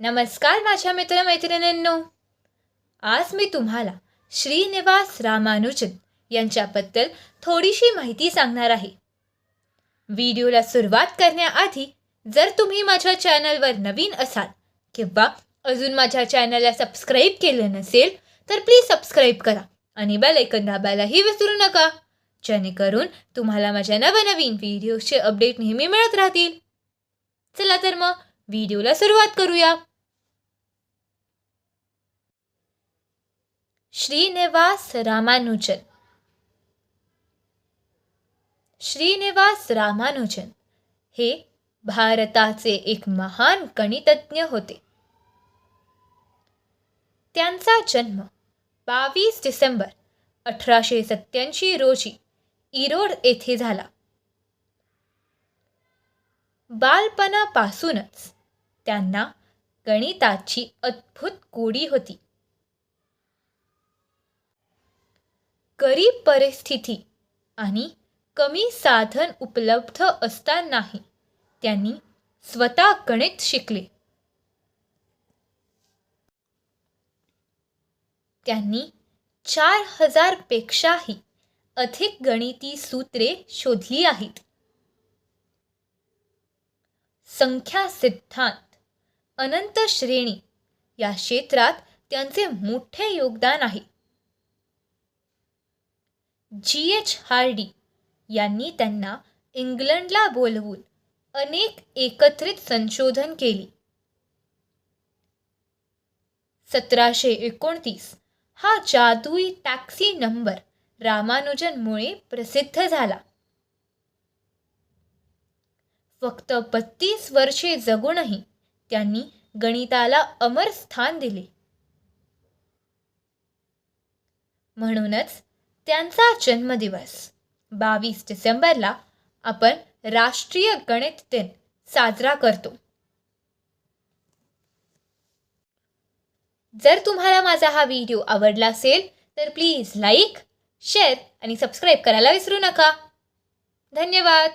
नमस्कार माझ्या मित्रमैत्रिणींनो. आज मी तुम्हाला श्रीनिवास रामानुजन यांच्याबद्दल थोडीशी माहिती सांगणार आहे. व्हिडिओला सुरुवात करण्याआधी जर तुम्ही माझ्या चॅनलवर नवीन असाल किंवा अजून माझ्या चॅनलला सबस्क्राईब केलं नसेल तर प्लीज सबस्क्राईब करा आणि बेल ऐकन दाबायलाही विसरू नका जेणेकरून तुम्हाला माझ्या नवनवीन व्हिडिओचे अपडेट नेहमी मिळत राहतील. चला तर मग व्हिडिओला सुरुवात करूया. श्रीनिवास रामानुजन. श्रीनिवास रामानुजन हे भारताचे एक महान गणितज्ञ होते. त्यांचा जन्म बावीस डिसेंबर अठराशे सत्याऐंशी रोजी इरोड येथे झाला. बालपणापासूनच त्यांना गणिताची अद्भुत गोडी होती. गरीब परिस्थिती आणि कमी साधन उपलब्ध असतानाही त्यांनी स्वतः गणित शिकले. त्यांनी चार हजारपेक्षाही अधिक गणिती सूत्रे शोधली आहेत. संख्या सिद्धांत अनंत श्रेणी. या क्षेत्रात त्यांचे मोठे योगदान आहे. जी. एच. हार्डी यांनी त्यांना इंग्लंडला बोलवून अनेक एकत्रित संशोधन केली. सतराशे एकोणतीस हा जादुई टॅक्सी नंबर रामानुजनमुळे प्रसिद्ध झाला. फक्त बत्तीस वर्षे जगूनही त्यांनी गणिताला अमर स्थान दिले. म्हणूनच त्यांचा जन्मदिवस बावीस डिसेंबरला आपण राष्ट्रीय गणित दिन साजरा करतो. जर तुम्हाला माझा हा व्हिडिओ आवडला असेल तर प्लीज लाईक शेअर आणि सबस्क्राईब करायला विसरू नका. धन्यवाद!